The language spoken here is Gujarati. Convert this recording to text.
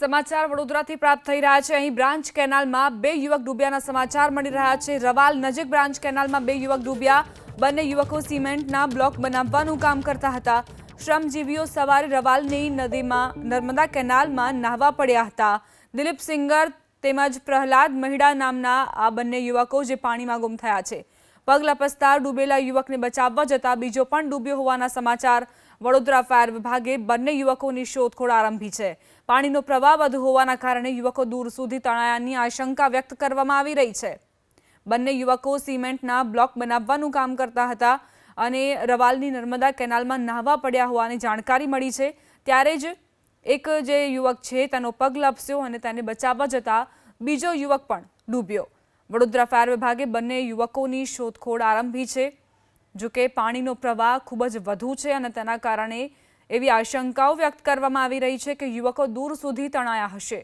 સમાચાર વડોદરાથી પ્રાપ્ત થઈ રહ્યા છે. અહીં બ્રાન્ચ કેનાલમાં બે યુવક ડૂબ્યાના સમાચાર મળી રહ્યા છે. રવાલ નજીક બ્રાન્ચ કેનાલમાં બે યુવક ડૂબ્યા. બંને યુવકો સિમેન્ટના બ્લોક બનાવવાનું કામ કરતા હતા. શ્રમજીવીઓ સવારે રવાલની નદીમાં, નર્મદા કેનાલમાં નાહવા પડ્યા હતા. દિલીપ સિંગર તેમજ પ્રહલાદ મહિડા નામના આ બંને યુવકો જે પાણીમાં ગુમ થયા છે. પગ લપસતા ડૂબેલા યુવકને બચાવવા જતા બીજો પણ ડૂબ્યો હોવાના સમાચાર. વડોદરા ફાયર વિભાગે બંને યુવકોની શોધખોળ આરંભી છે. પાણીનો પ્રવાહ વધુ હોવાના કારણે યુવકો દૂર સુધી તણાયાની આશંકા વ્યક્ત કરવામાં આવી રહી છે. બંને યુવકો સિમેન્ટના બ્લોક બનાવવાનું કામ કરતા હતા અને રવાલની નર્મદા કેનાલમાં નાહવા પડ્યા હોવાની જાણકારી મળી છે. ત્યારે જ એક જે યુવક છે, તેનો પગ લપસ્યો અને તેને બચાવવા જતા બીજો યુવક પણ ડૂબ્યો. વડોદરા ફાયર વિભાગે બંને યુવકોની શોધખોળ આરંભી છે, જો કે પાણીનો પ્રવાહ ખૂબ જ વધુ છે અને તેના કારણે એવી આશંકાઓ વ્યક્ત કરવામાં આવી રહી છે કે યુવકો દૂર સુધી તણાયા હશે.